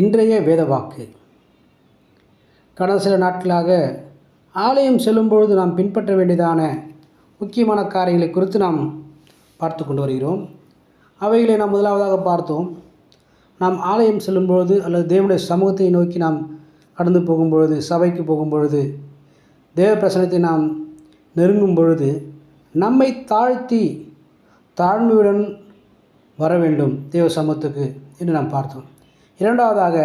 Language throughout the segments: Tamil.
இன்றைய வேதவாக்கு. கடந்த சில நாட்களாக ஆலயம் செல்லும் பொழுது நாம் பின்பற்ற வேண்டியதான முக்கியமான காரியங்களை குறித்து நாம் பார்த்து கொண்டு வருகிறோம். அவைகளை நாம் முதலாவதாக பார்த்தோம். நாம் ஆலயம் செல்லும் பொழுது அல்லது தேவனுடைய சமூகத்தை நோக்கி நாம் கடந்து போகும்பொழுது சபைக்கு போகும்பொழுது தேவ பிரசனத்தை நாம் நெருங்கும் பொழுது நம்மை தாழ்த்தி தாழ்மையுடன் வர வேண்டும் தேவ சமூகத்துக்கு என்று நாம் பார்த்தோம். இரண்டாவதாக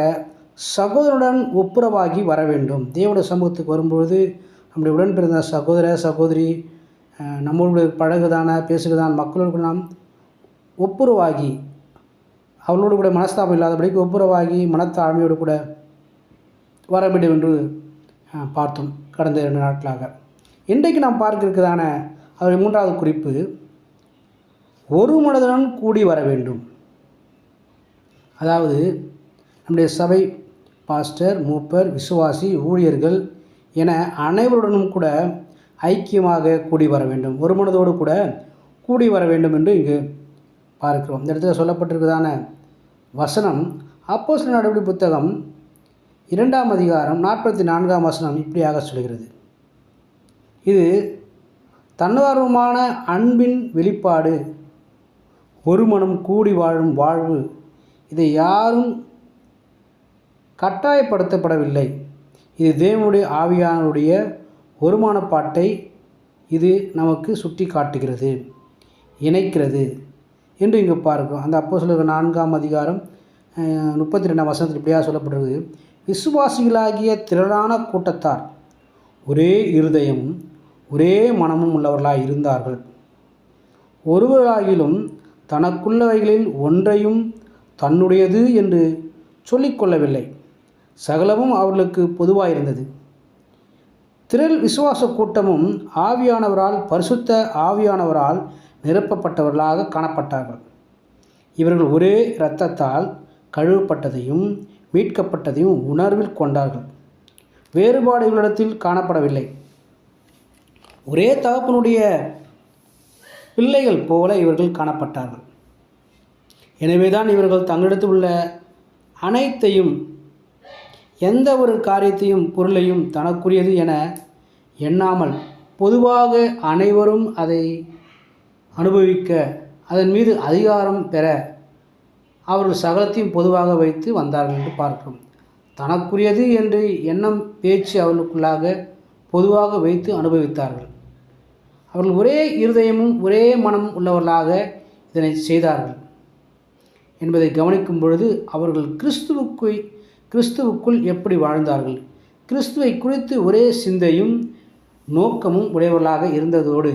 சகோதரனுடன் ஒப்புரவாகி வர வேண்டும் தேவனுடைய சமூகத்துக்கு வரும்பொழுது நம்முடைய உடன் பிறந்த சகோதர சகோதரி நம்மளுடைய பழகுதான பேசுகிறதான மக்களோடு நாம் ஒப்புரவாகி அவளோடு கூட மனஸ்தாபம் இல்லாதபடிக்கு ஒப்புரவாகி மனத்தாழ்மையோடு கூட வர வேண்டும் என்று பார்த்தோம் கடந்த இரண்டு நாட்களாக. இன்றைக்கு நாம் பார்க்க அவருடைய மூன்றாவது குறிப்பு ஒரு மனதுடன் கூடி வர வேண்டும். அதாவது நம்முடைய சபை பாஸ்டர் மூப்பர் விசுவாசி ஊழியர்கள் என அனைவருடனும் கூட ஐக்கியமாக கூடி வர வேண்டும். ஒரு மனதோடு கூட கூடி வர வேண்டும் என்று இங்கு பார்க்கிறோம். இந்த இடத்துல சொல்லப்பட்டிருக்கிறதான வசனம் அப்போ சில நடவடிக்கை புத்தகம் இரண்டாம் அதிகாரம் நாற்பத்தி நான்காம் வசனம் இப்படியாக சொல்கிறது. இது தன்னார்வமான அன்பின் வெளிப்பாடு. ஒரு மனம் கூடி வாழும் வாழ்வு. இதை யாரும் கட்டாயப்படுத்தப்படவில்லை. இது தேவனுடைய ஆவியானவருடைய ஒருமானப்பாட்டை இது நமக்கு சுட்டி காட்டுகிறது இணைக்கிறது என்று இங்கே பார்க்கிறோம். அந்த அப்போ சொல்லுற நான்காம் அதிகாரம் முப்பத்தி ரெண்டாம் வசனத்தில் இப்படியாக சொல்லப்படுறது விசுவாசிகளாகிய திரளான கூட்டத்தார் ஒரே இருதயம் ஒரே மனமும் உள்ளவர்களாக இருந்தார்கள். ஒருவராகிலும் தனக்குள்ளவைகளில் ஒன்றையும் தன்னுடையது என்று சொல்லிக்கொள்ளவில்லை. சகலமும் அவர்களுக்கு பொதுவாயிருந்தது. திரள் விசுவாச கூட்டமும் ஆவியானவரால் பரிசுத்த ஆவியானவரால் நிரப்பப்பட்டவர்களாக காணப்பட்டார்கள். இவர்கள் ஒரே இரத்தத்தால் கழுவப்பட்டதையும் மீட்கப்பட்டதையும் உணர்வில் கொண்டார்கள். வேறுபாடு இவர்களிடத்தில் காணப்படவில்லை. ஒரே தகப்பனுடைய பிள்ளைகள் போல இவர்கள் காணப்பட்டார்கள். எனவேதான் இவர்கள் தங்களிடத்தில் உள்ள அனைத்தையும் எந்த ஒரு காரியத்தையும் பொருளையும் தனக்குரியது என எண்ணாமல் பொதுவாக அனைவரும் அதை அனுபவிக்க அதன் மீது அதிகாரம் பெற அவர்கள் சகலத்தையும் பொதுவாக வைத்து வந்தார்கள் என்று பார்க்கிறோம். தனக்குரியது என்று எண்ணம் பேச்சு அவர்களுக்குள்ளாக பொதுவாக வைத்து அனுபவித்தார்கள். அவர்கள் ஒரே இருதயமும் ஒரே மனம் உள்ளவர்களாக இதனை செய்தார்கள் என்பதை கவனிக்கும் பொழுது அவர்கள் கிறிஸ்துவுக்கு கிறிஸ்துவுக்குள் எப்படி வாழ்ந்தார்கள்? கிறிஸ்துவை குறித்து ஒரே சிந்தையும் நோக்கமும் உடையவர்களாக இருந்ததோடு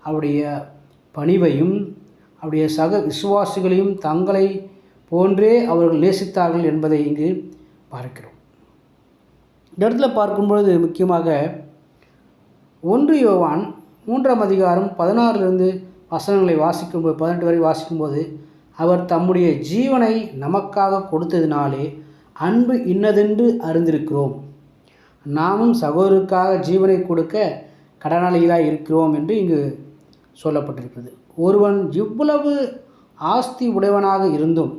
அவருடைய பணிவையும் அவருடைய சக விசுவாசிகளையும் தங்களை போன்றே அவர்கள் நேசித்தார்கள் என்பதை இங்கு பார்க்கிறோம். இந்த இடத்துல பார்க்கும்பொழுது முக்கியமாக ஒன்று யோவான் மூன்றாம் அதிகாரம் பதினாறிலிருந்து வசனங்களை வாசிக்கும்போது பதினெட்டு வரை வாசிக்கும்போது அவர் தம்முடைய ஜீவனை நமக்காக கொடுத்ததினாலே அன்பு இன்னதென்று அறிந்திருக்கிறோம். நாமும் சகோதரருக்காக ஜீவனை கொடுக்க கடனாளிகளாக இருக்கிறோம் என்று இங்கு சொல்லப்பட்டிருக்கிறது. ஒருவன் இவ்வளவு ஆஸ்தி உடையவனாக இருந்தும்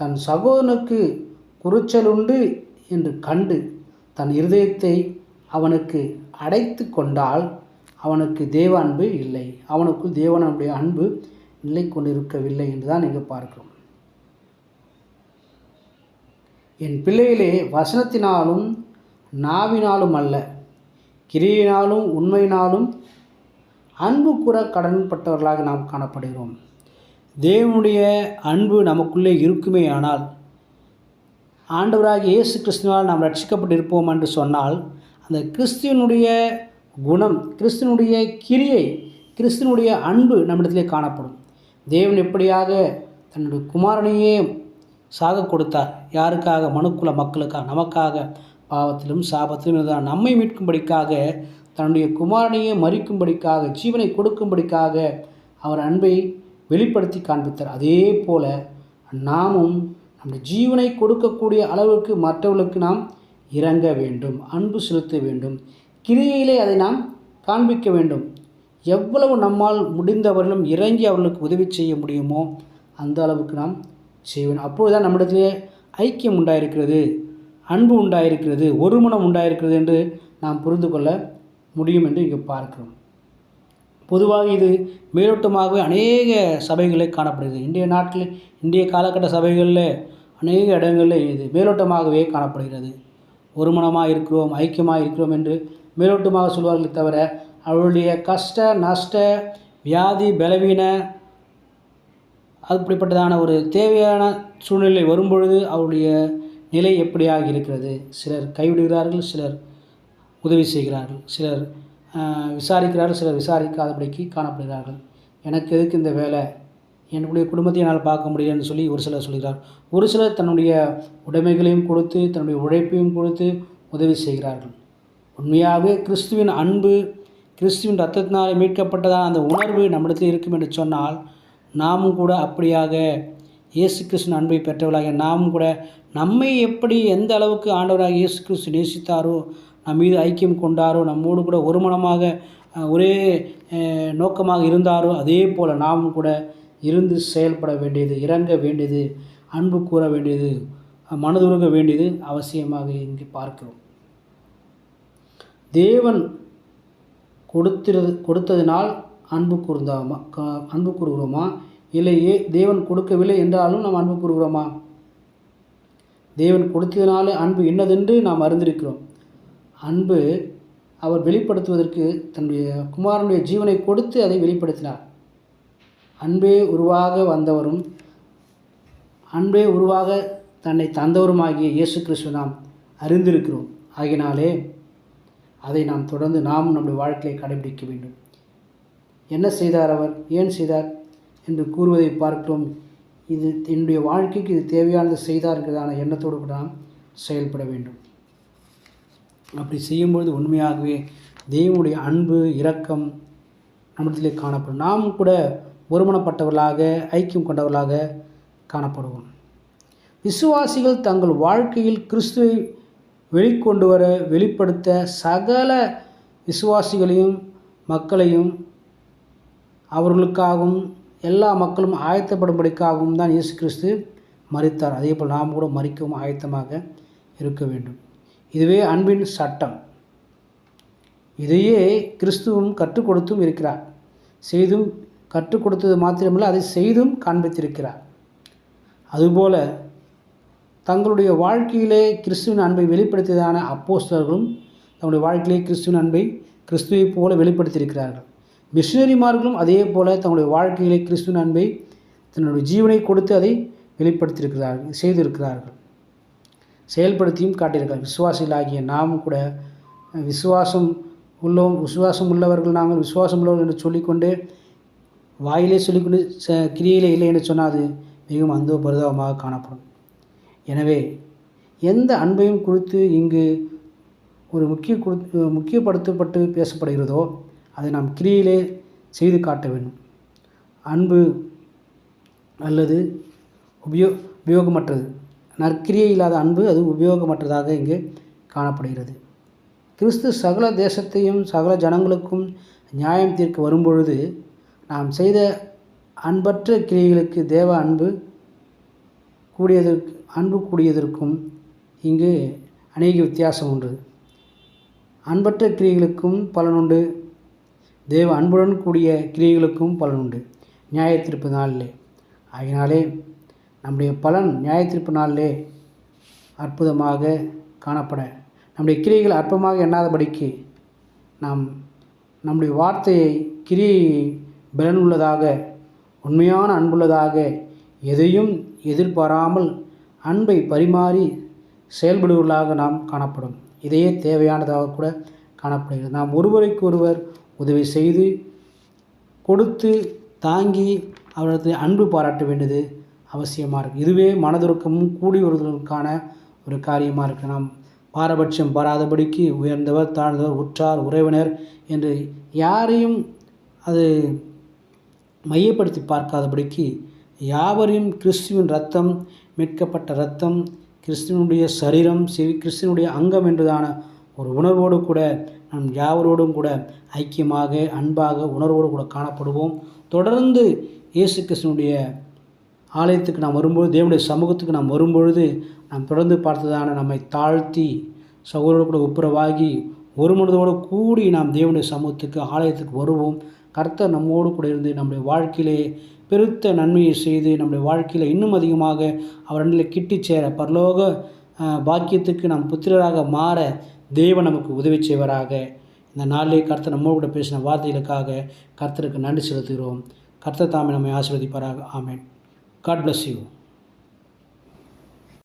தன் சகோதரனுக்கு குறைச்சலுண்டு என்று கண்டு தன் இருதயத்தை அவனுக்கு அடைத்து கொண்டால் அவனுக்கு தேவ அன்பு இல்லை. அவனுக்குள் தேவனுடைய அன்பு நிலை கொண்டிருக்கவில்லை என்று தான் இங்கே பார்க்கிறோம். என் பிள்ளைகளே வசனத்தினாலும் நாவினாலும் அல்ல கிரியினாலும் உண்மையினாலும் அன்பு கூற கடன்பட்டவர்களாக நாம் காணப்படுகிறோம். தேவனுடைய அன்பு நமக்குள்ளே இருக்குமே ஆனால் ஆண்டவராக இயேசு கிறிஸ்துவால் நாம் ரட்சிக்கப்பட்டிருப்போம் என்று சொன்னால் அந்த கிறிஸ்துவனுடைய குணம் கிறிஸ்துவனுடைய கிரியை கிறிஸ்துவனுடைய அன்பு நம்மிடத்திலே காணப்படும். தேவன் எப்படியாக தன்னுடைய குமாரனையே சாக கொடுத்தார் யாருக்காக? மனுக்குல மக்களுக்காக நமக்காக. பாவத்திலும் சாபத்திலும் இருந்தார் நம்மை மீட்கும்படிக்காக தன்னுடைய குமாரனையே மறிக்கும்படிக்காக ஜீவனை கொடுக்கும்படிக்காக அவர் அன்பை வெளிப்படுத்தி காண்பித்தார். அதே போல நாமும் நம்முடைய ஜீவனை கொடுக்கக்கூடிய அளவுக்கு மற்றவர்களுக்கு நாம் இறங்க வேண்டும் அன்பு செலுத்த வேண்டும். கிரியையிலே அதை நாம் காண்பிக்க வேண்டும். எவ்வளவு நம்மால் முடிந்தவர்களும் இறங்கி அவர்களுக்கு உதவி செய்ய முடியுமோ அந்த அளவுக்கு நாம் செய்வன் வேண்டும் அப்பொழுது தான் நம்மிடத்திலே ஐக்கியம் உண்டாயிருக்கிறது அன்பு உண்டாயிருக்கிறது ஒருமணம் உண்டாயிருக்கிறது என்று நாம் புரிந்து கொள்ள முடியும் என்று இங்கே பார்க்கிறோம். பொதுவாக இது மேலோட்டமாகவே அநேக சபைகளில் காணப்படுகிறது. இந்திய நாட்டில் இந்திய காலகட்ட சபைகளில் அநேக இடங்களில் இது மேலோட்டமாகவே காணப்படுகிறது. ஒருமணமாக இருக்கிறோம் ஐக்கியமாக இருக்கிறோம் என்று மேலோட்டமாக சொல்வார்களே தவிர அவருடைய கஷ்ட நஷ்ட வியாதி பலவீன அப்படிப்பட்டதான ஒரு தேவையான சூழ்நிலை வரும்பொழுது அவருடைய நிலை எப்படியாக இருக்கிறது சிலர் கைவிடுகிறார்கள் சிலர் உதவி செய்கிறார்கள் சிலர் விசாரிக்கிறார்கள் சிலர் விசாரிக்காதபடிக்கு காணப்படுகிறார்கள். எனக்கு எதுக்கு இந்த வேலை? என்னுடைய குடும்பத்தை என்னால் பார்க்க முடியலன்னு சொல்லி ஒரு சிலர் சொல்கிறார். ஒரு சிலர் தன்னுடைய உடைமைகளையும் கொடுத்து தன்னுடைய உழைப்பையும் கொடுத்து உதவி செய்கிறார்கள். உண்மையாகவே கிறிஸ்துவின் அன்பு கிறிஸ்துவின் ரத்தத்தினால் மீட்கப்பட்டதான அந்த உணர்வு நம்மிடத்தில் இருக்கும் என்று சொன்னால் நாமும் கூட அப்படியாக இயேசு கிறிஸ்து அன்பை பெற்றவர்களாக நாமும் கூட நம்மை எப்படி எந்த அளவுக்கு ஆண்டவராக இயேசு கிறிஸ்து நேசித்தாரோ நம் மீது ஐக்கியம் கொண்டாரோ நம்மோடு கூட ஒருமனமாக ஒரே நோக்கமாக இருந்தாரோ அதே போல் நாமும் கூட இருந்து செயல்பட வேண்டியது இறங்க வேண்டியது அன்பு கூற வேண்டியது மனதுருக வேண்டியது அவசியமாக இங்கு பார்க்கிறோம். தேவன் கொடுத்திரு கொடுத்ததினால் அன்பு கூர்ந்தாமா க- அன்பு கூறுகிறோமா? இல்லை தேவன் கொடுக்கவில்லை என்றாலும் நாம் அன்பு கூறுகிறோமா? தேவன் கொடுத்ததினாலே அன்பு என்னதென்று நாம் அறிந்திருக்கிறோம். அன்பு அவர் வெளிப்படுத்துவதற்கு தன்னுடைய குமாரனுடைய ஜீவனை கொடுத்து அதை வெளிப்படுத்தினார். அன்பே உருவாக வந்தவரும் அன்பே உருவாக தன்னை தந்தவருமாகிய இயேசு கிறிஸ்து நாம் அறிந்திருக்கிறோம். ஆகினாலே அதை நாம் தொடர்ந்து நாம் நம்முடைய வாழ்க்கையை கடைபிடிக்க வேண்டும். என்ன செய்தார் அவர்? ஏன் செய்தார்? என்று கூறுவதை பார்க்கிறோம். இது என்னுடைய வாழ்க்கைக்கு இது தேவையானது செய்தார்கிறதான எண்ணத்தோடு கூட நாம் செயல்பட வேண்டும். அப்படி செய்யும்பொழுது உண்மையாகவே தெய்வனுடைய அன்பு இரக்கம் நம்மிடத்திலே காணப்படும். நாம் கூட ஒருமனப்பட்டவர்களாக ஐக்கியம் கொண்டவர்களாக காணப்படுவோம். விசுவாசிகள் தங்கள் வாழ்க்கையில் கிறிஸ்துவை வெளிக்கொண்டு வர வெளிப்படுத்த சகல விசுவாசிகளையும் மக்களையும் அவர்களுக்காகவும் எல்லா மக்களும் ஆயத்தப்படும்படிக்காகவும் தான் இயேசு கிறிஸ்து மறித்தார் அதே போல் நாம் கூட மறிக்கவும் ஆயத்தமாக இருக்க வேண்டும். இதுவே அன்பின் சட்டம். இதையே கிறிஸ்துவும் கற்றுக் கொடுத்தும் இருக்கிறார். செய்தும் கற்றுக் கொடுத்தது மாத்திரமல்ல அதை செய்தும் காண்பித்திருக்கிறார். அதுபோல தங்களுடைய வாழ்க்கையிலே கிறிஸ்துவின் அன்பை வெளிப்படுத்தியதான அப்போஸ்தலர்களும் தங்களுடைய வாழ்க்கையிலே கிறிஸ்துவின் அன்பை கிறிஸ்துவைப் போல வெளிப்படுத்தியிருக்கிறார்கள். மிஷினரிமார்களும் அதே போல தங்களுடைய வாழ்க்கையிலே கிறிஸ்து அன்பை தன்னுடைய ஜீவனை கொடுத்து அதை வெளிப்படுத்தியிருக்கிறார்கள் செய்திருக்கிறார்கள். செயல்படுத்தியும் காட்டியிருக்கிறார்கள் விசுவாசிகளாகிய நாம் கூட விசுவாசம் உள்ளோம் விசுவாசம் உள்ளவர்கள் நாங்கள் விசுவாசம் உள்ளவர்கள் என்று சொல்லிக்கொண்டு வாயிலே சொல்லிக்கொண்டு ச கிரியிலே இல்லை என்று சொன்னால் அது மிகவும் அந்த பரிதாபமாக காணப்படும். எனவே எந்த அன்பையும் குறித்து இங்கு ஒரு முக்கிய குறி முக்கியப்படுத்தப்பட்டு பேசப்படுகிறதோ அதை நாம் கிரியிலே செய்து காட்ட வேண்டும். அன்பு அல்லது உபயோ உபயோகமற்றது. நற்கிரியை இல்லாத அன்பு அது உபயோகமற்றதாக இங்கே காணப்படுகிறது. கிறிஸ்து சகல தேசத்தையும் சகல ஜனங்களுக்கும் நியாயம் தீர்க்க வரும்பொழுது நாம் செய்த அன்பற்ற கிரியைகளுக்கு தேவ அன்பு கூடியதற்கு அன்பு கூடியதற்கும் இங்கு அநேக வித்தியாசம் உண்டு. அன்பற்ற கிரியைகளுக்கும் பலனுண்டு தேவ அன்புடன் கூடிய கிரியைகளுக்கும் பலனுண்டு. நியாயத்திருப்பு நாளிலே. ஆகினாலே நம்முடைய பலன் நியாயத்திருப்பு நாளிலே அற்புதமாக காணப்பட. நம்முடைய கிரியைகள் அற்பமாக எண்ணாதபடிக்கு நாம் நம்முடைய வார்த்தையை கிரியை பலனுள்ளதாக உண்மையான அன்புள்ளதாக எதையும் எதிர்பாராமல் அன்பை பரிமாறி செயல்படுவர்களாக நாம் காணப்படும். இதையே தேவையானதாக கூட காணப்படுகிறது. நாம் ஒருவருக்கு ஒருவர் உதவி செய்து கொடுத்து தாங்கி அவரது அன்பு பாராட்ட வேண்டியது அவசியமாக இருக்குது இதுவே மனதுருக்கமும் கூடி வருவதற்கான ஒரு காரியமாக இருக்குது நாம் பாரபட்சம் பாராதபடிக்கு உயர்ந்தவர் தாழ்ந்தவர் உற்றார் உறவினர் என்று யாரையும் அது மையப்படுத்தி பார்க்காதபடிக்கு யாவரையும் கிறிஸ்துவின் ரத்தம் மீட்கப்பட்ட ரத்தம் கிறிஸ்துவனுடைய சரீரம் சிவி கிறிஸ்துவனுடைய அங்கம் என்றுதான ஒரு உணர்வோடு கூட நம் யாவரோடும் கூட ஐக்கியமாக அன்பாக உணர்வோடு கூட காணப்படுவோம். தொடர்ந்து இயேசு கிருஷ்ணனுடைய ஆலயத்துக்கு நாம் வரும்பொழுது தேவனுடைய சமூகத்துக்கு நாம் வரும்பொழுது நாம் தொடர்ந்து பார்த்ததான நம்மை தாழ்த்தி சகோதரோடு கூட ஒப்புரவாகி ஒரு மனதோடு கூடி நாம் தேவனுடைய சமூகத்துக்கு ஆலயத்துக்கு வருவோம். கர்த்தர் நம்மோடு கூட இருந்து நம்முடைய வாழ்க்கையிலே பெருத்த நன்மையை செய்து நம்முடைய வாழ்க்கையில் இன்னும் அதிகமாக அவரிடத்தில் கிட்டி சேர பரலோக பாக்கியத்துக்கு நாம் புத்திரராக மாற தேவன் நமக்கு உதவி செய்வராக. இந்த நாளிலே கர்த்தர் நம்மோடு கூட பேசின வார்த்தைகளுக்காக கர்த்தருக்கு நன்றி செலுத்துகிறோம். கர்த்தர் தாமே நம்மை ஆசீர்வதிப்பாராக. ஆமேன். God bless you